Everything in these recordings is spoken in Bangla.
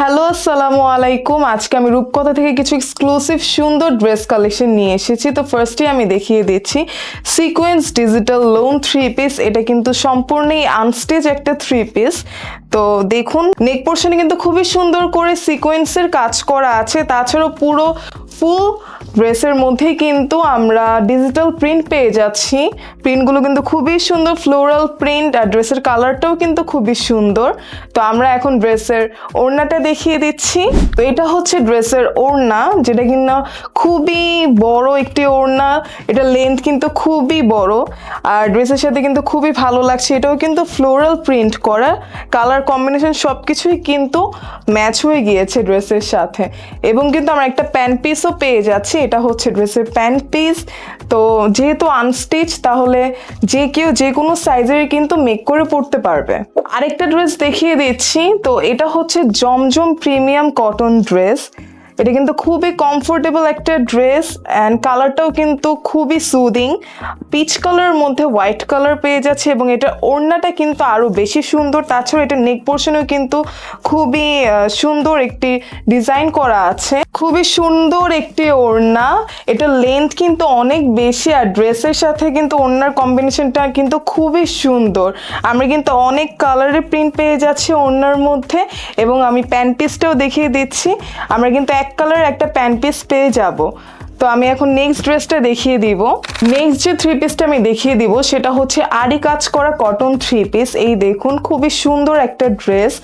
হ্যালো, আসসালামু আলাইকুম। আজকে আমি রূপকথা থেকে কিছু এক্সক্লুসিভ সুন্দর ড্রেস কালেকশন নিয়ে এসেছি। তো ফার্স্টে আমি দেখিয়ে দিচ্ছি sequence digital lawn three piece এটা কিন্তু সম্পূর্ণই আনস্টেজ একটা থ্রি পিস তো দেখুন নেক পোর্শনে কিন্তু খুবই সুন্দর করে সিকোয়েন্সের কাজ করা আছে। তাছাড়াও পুরো ফুল ড্রেসের মধ্যে কিন্তু আমরা ডিজিটাল প্রিন্ট পেয়ে যাচ্ছি। প্রিন্টগুলো কিন্তু খুবই সুন্দর ফ্লোরাল প্রিন্ট আর ড্রেসের কালারটাও কিন্তু খুবই সুন্দর। তো আমরা এখন ড্রেসের ওড়নাটা দেখিয়ে দিচ্ছি। তো এটা হচ্ছে ড্রেসের ওড়না, যেটা কিনা খুবই বড় একটি ওড়না। এটা লেন্থ কিন্তু খুবই বড় আর ড্রেসের সাথে কিন্তু খুবই ভালো লাগছে। এটাও কিন্তু ফ্লোরাল প্রিন্ট করা। কালার কম্বিনেশন সব কিছুই কিন্তু ম্যাচ হয়ে গিয়েছে ড্রেসের সাথে। এবং কিন্তু আমরা একটা প্যান্ট পিসও পেয়ে যাচ্ছি। এটা হচ্ছে ড্রেসের প্যান্ট পিস তো যেহেতু আনস্টিচ তাহলে যে কেউ যে কোনো সাইজের কিন্তু মেক করে পড়তে পারবে। আরেকটা ড্রেস দেখিয়ে দিচ্ছি। তো এটা হচ্ছে জমজম প্রিমিয়াম কটন ড্রেস এটা কিন্তু খুবই কমফোর্টেবল একটা ড্রেস অ্যান্ড কালারটাও কিন্তু খুবই সুদিং পিচ কালারের মধ্যে হোয়াইট কালার পেয়ে যাচ্ছে এবং এটা ওড়নাটা কিন্তু আরও বেশি সুন্দর। তাছাড়া এটা নেক পোর্শনেও কিন্তু খুবই সুন্দর একটি ডিজাইন করা আছে। খুবই সুন্দর একটি ওড়না। এটা লেন্থ কিন্তু অনেক বেশি আর ড্রেসের সাথে কিন্তু ওড়নার কম্বিনেশনটা কিন্তু খুবই সুন্দর। আমরা কিন্তু অনেক কালারের প্রিন্ট পেয়ে যাচ্ছি ওড়নার মধ্যে এবং আমি প্যান্ট পিসটাও দেখিয়ে দিচ্ছি। আমরা কিন্তু এক কালারের একটা প্যান্ট পিস পেয়ে যাব। তো আমি এখন নেক্সট ড্রেসটা দেখিয়ে দিব। নেক্সট যে থ্রি পিসটা আমি দেখিয়ে দিব, সেটা হচ্ছে আড়ি কাজ করা কটন থ্রি পিস এই দেখুন, খুবই সুন্দর একটা ড্রেস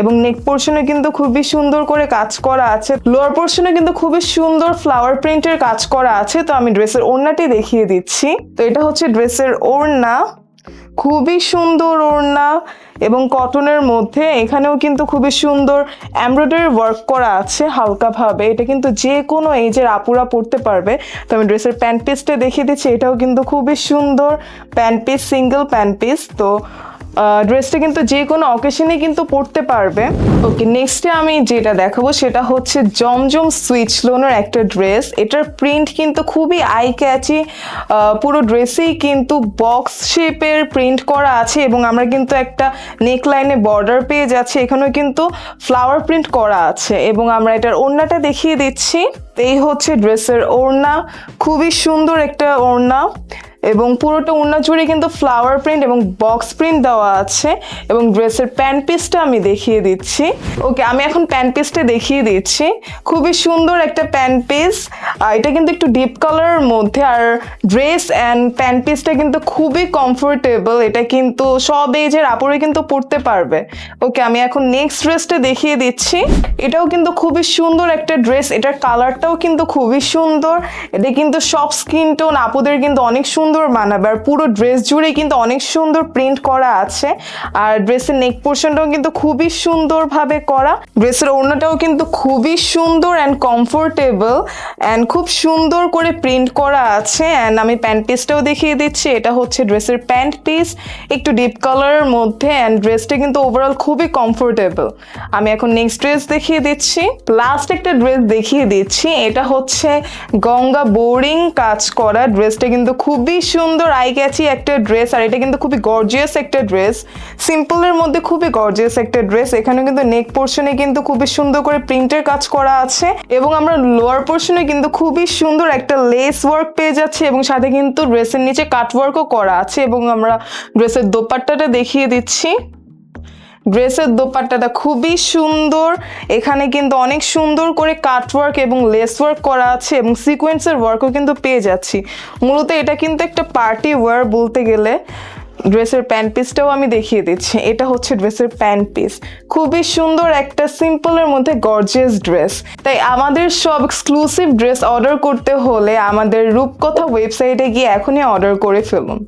এবং নেক পোর্শনে কিন্তু খুবই সুন্দর করে কাজ করা আছে। লোয়ার পোর্শনে কিন্তু খুবই সুন্দর ফ্লাওয়ার প্রিন্টের কাজ করা আছে। তো আমি ড্রেসের ওড়নাটি দেখিয়ে দিচ্ছি। তো এটা হচ্ছে ড্রেসের ওড়না। খুবই সুন্দর ওড়না এবং কটনের মধ্যে এখানেও কিন্তু খুবই সুন্দর এমব্রয়ডারি ওয়ার্ক করা আছে হালকাভাবে। এটা কিন্তু যে কোনো এজের আপুরা পরতে পারবে। তো আমি ড্রেসের প্যান্ট পিসটা দেখিয়ে দিচ্ছি। এটাও কিন্তু খুবই সুন্দর pant piece single pant piece তো ড্রেসটা কিন্তু যে কোনো অকেশনে কিন্তু পরতে পারবে। ওকে নেক্সটে আমি যেটা দেখাবো সেটা হচ্ছে জমজম সুইচ লোনের একটা ড্রেস এটার প্রিন্ট কিন্তু খুবই আই ক্যাচি পুরো ড্রেসেই কিন্তু বক্স শেপের প্রিন্ট করা আছে এবং আমরা কিন্তু একটা নেক লাইনে বর্ডার পেয়ে যাচ্ছি। এখানেও কিন্তু ফ্লাওয়ার প্রিন্ট করা আছে এবং আমরা এটার ওড়নাটা দেখিয়ে দিচ্ছি। এই হচ্ছে ড্রেসের ওড়না। খুবই সুন্দর একটা ওড়না এবং পুরোটা ওড়না জুড়ে কিন্তু ফ্লাওয়ার প্রিন্ট এবং বক্স প্রিন্ট দেওয়া আছে এবং ড্রেসের প্যান্ট পিসটা আমি দেখিয়ে দিচ্ছি। ওকে আমি এখন প্যান্ট পিসটা দেখিয়ে দিচ্ছি। খুবই সুন্দর একটা প্যান্ট পিস এটা কিন্তু একটু ডিপ কালারের মধ্যে আর ড্রেস অ্যান্ড প্যান্ট পিসটা কিন্তু খুবই কমফোর্টেবল এটা কিন্তু সব এজের আপরে কিন্তু পরতে পারবে। ওকে আমি এখন নেক্সট ড্রেসটা দেখিয়ে দিচ্ছি। এটাও কিন্তু খুবই সুন্দর একটা ড্রেস এটার কালারটাও কিন্তু খুবই সুন্দর। এটা কিন্তু সব স্কিন টোন আপুদের কিন্তু অনেক সুন্দর মানাবে। আর পুরো ড্রেস জুড়ে কিন্তু অনেক সুন্দর প্রিন্ট করা আছে। আর ড্রেসের নেক পোর্শনটাও কিন্তু খুবই সুন্দরভাবে করা। ড্রেসের ওড়নাটাও কিন্তু খুবই সুন্দর অ্যান্ড কমফোর্টেবল অ্যান্ড খুব সুন্দর করে প্রিন্ট করা আছে। অ্যান্ড আমি প্যান্ট পিসটাও দেখিয়ে দিচ্ছি। এটা হচ্ছে ড্রেসের প্যান্ট পিস একটু ডিপ কালারের মধ্যে অ্যান্ড ড্রেসটা কিন্তু ওভারঅল খুবই কমফোর্টেবল আমি এখন নেক্সট ড্রেস দেখিয়ে দিচ্ছি। লাস্ট একটা ড্রেস দেখিয়ে দিচ্ছি। এটা হচ্ছে গঙ্গা বোরিং কাজ করা ড্রেসটা কিন্তু খুবই সুন্দর। আই ক্যাচি একটা ড্রেস আর এটা কিন্তু খুবই গর্জিয়াস একটা ড্রেস সিম্পলের মধ্যে খুবই গর্জিয়াস একটা ড্রেস এখানে কিন্তু নেক পোর্শনে কিন্তু খুবই সুন্দর করে প্রিন্টের কাজ করা আছে এবং আমরা লোয়ার পোর্শনে কিন্তু খুবই সুন্দর একটা লেস ওয়ার্ক পেয়ে যাচ্ছে এবং সাথে কিন্তু ড্রেসের নিচে কাট ওয়ার্কও করা আছে এবং আমরা ড্রেসের দোপাট্টাটা দেখিয়ে দিচ্ছি। ড্রেসের দোপাট্টাটা খুবই সুন্দর। এখানে কিন্তু অনেক সুন্দর করে কাটওয়ার্ক এবং লেস ওয়ার্ক করা আছে এবং সিকোয়েন্সের ওয়ার্কও কিন্তু পেয়ে যাচ্ছি। মূলত এটা কিন্তু একটা পার্টি ওয়ার বলতে গেলে। ড্রেসের প্যান্ট পিসটাও আমি দেখিয়ে দিচ্ছি। এটা হচ্ছে ড্রেসের প্যান্ট পিস খুবই সুন্দর একটা সিম্পলের মধ্যে গর্জিয়াস ড্রেস তাই আমাদের সব এক্সক্লুসিভ ড্রেস অর্ডার করতে হলে আমাদের রূপকথা ওয়েবসাইটে গিয়ে এখনই অর্ডার করে ফেলুন।